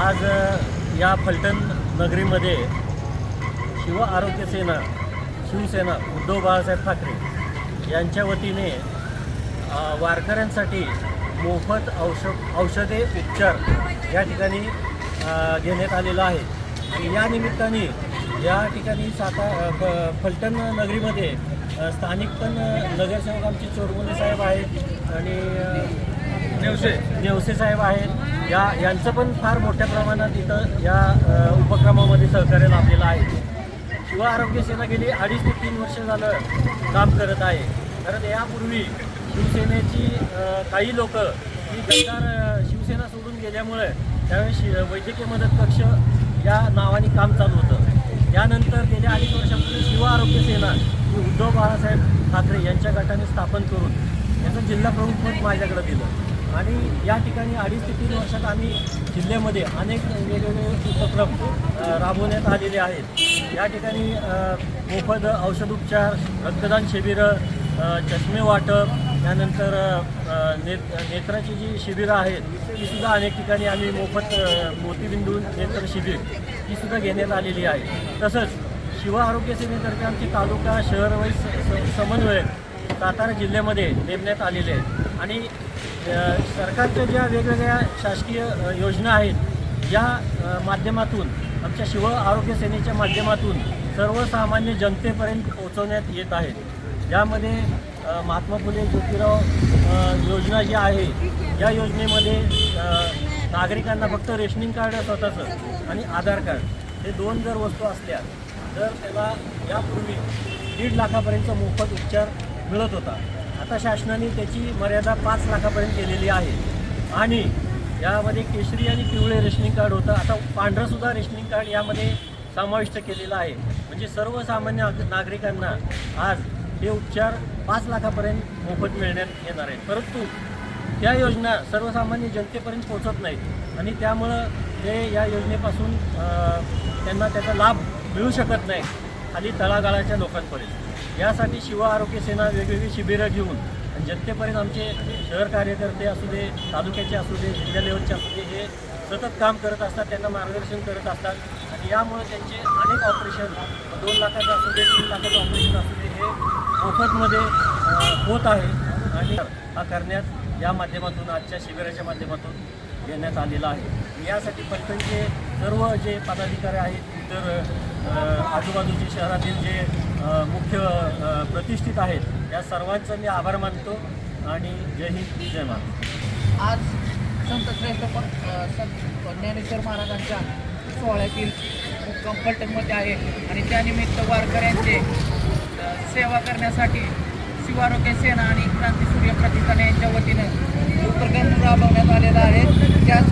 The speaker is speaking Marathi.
आज या फलटण नगरीमध्ये शिव आरोग्य सेना शिवसेना उद्धव बाळासाहेब ठाकरे यांच्या वतीने वारकऱ्यांसाठी मोफत औषध औषधे उपचार या ठिकाणी घेण्यात आलेला आहे. आणि या निमित्ताने या ठिकाणी साता फलटण नगरीमध्ये स्थानिक पण नगरसेवक आमचे चोरमुले साहेब आहेत आणि नेवसे. नेवसे साहेब आहेत. या यांचं पण फार मोठ्या प्रमाणात इथं या उपक्रमामध्ये सहकार्य लाभलेलं आहे. शिव आरोग्य सेना गेली अडीच ते तीन वर्ष झालं काम करत आहे. कारण यापूर्वी शिवसेनेची काही लोक ही गद्दार शिवसेना सोडून गेल्यामुळे त्यावेळेस शि- वैद्यकीय मदत कक्ष या नावाने काम चालू होतं. त्यानंतर गेल्या अडीच वर्षापूर्वी शिव आरोग्य सेना ही उद्धव बाळासाहेब ठाकरे यांच्या गटाने स्थापन करून याचं जिल्हा प्रमुख पद माझ्याकडे दिलं. आणि या ठिकाणी अडीच ते तीन वर्षात आम्ही जिल्ह्यामध्ये अनेक वेगवेगळे उपक्रम राबवण्यात आलेले आहेत. या ठिकाणी मोफत औषधोपचार रक्तदान शिबिरं चष्मे वाटप त्यानंतर नेत नेत्राची जी शिबिरं आहेत ती सुद्धा अनेक ठिकाणी आम्ही मोफत मोतीबिंदू नेत्र शिबिर ही सुद्धा घेण्यात आलेली आहे. तसंच शिव आरोग्य सेनेतर्फे आमचे तालुका शहर व समन्वय समन्वयक सातारा जिल्ह्यामध्ये नेमण्यात आलेले आहेत. आणि सरकारच्या ज्या वेगवेगळ्या शासकीय योजना आहेत या माध्यमातून आमच्या शिव आरोग्य सेनेच्या माध्यमातून सर्वसामान्य जनतेपर्यंत पोहोचवण्यात येत आहेत. यामध्ये महात्मा फुले ज्योतिराव योजना जी आहे या योजनेमध्ये नागरिकांना फक्त रेशनिंग कार्ड स्वतःचं आणि आधार कार्ड हे दोन जर वस्तू असल्या तर त्याला यापूर्वी दीड लाखापर्यंत मोफत उपचार मिळत होता. आता शासनाने त्याची मर्यादा पाच लाखापर्यंत केलेली आहे. आणि यामध्ये केशरी आणि पिवळे रेशनिंग कार्ड होतं. आता पांढरंसुद्धा रेशनिंग कार्ड यामध्ये समाविष्ट केलेलं आहे. म्हणजे सर्वसामान्य नागरिकांना आज हे उपचार पाच लाखापर्यंत मोफत मिळण्यात येणार आहेत. परंतु त्या योजना सर्वसामान्य जनतेपर्यंत पोहोचत नाहीत. आणि त्यामुळं ते या योजनेपासून त्यांना त्याचा लाभ मिळू शकत नाही खाली तळागाळाच्या लोकांपर्यंत. यासाठी शिव आरोग्य सेना वेगवेगळी शिबिरं घेऊन आणि जनतेपर्यंत आमचे शहर कार्यकर्ते असू दे तालुक्याचे असू दे जिल्हा लेवलचे असू दे हे सतत काम करत असतात त्यांना मार्गदर्शन करत असतात आणि यामुळे त्यांचे अनेक ऑपरेशन दोन लाखाचं असू दे तीन लाखाचं ऑपरेशन असू दे हे मोफतमध्ये होत आहे आणि हा करण्यात या माध्यमातून आजच्या शिबिराच्या माध्यमातून घेण्यात आलेला आहे. यासाठी फलटणचे सर्व जे पदाधिकारी आहेत इतर आजूबाजूचे शहरातील जे मुख्य प्रतिष्ठित आहेत त्या सर्वांचं मी आभार मानतो आणि जय हिंद जय महाराज आज संत श्रेष्ठ पण संत ज्ञानेश्वर महाराजांच्या सोहळ्यातील खूप कम्फर्टमध्ये आहे आणि त्यानिमित्त वारकऱ्यांचे सेवा करण्यासाठी शिवारोग्य सेना आणि क्रांती सूर्य प्रतिष्ठान यांच्या वतीनं उपक्रम राबवण्यात आलेला आहे. त्याच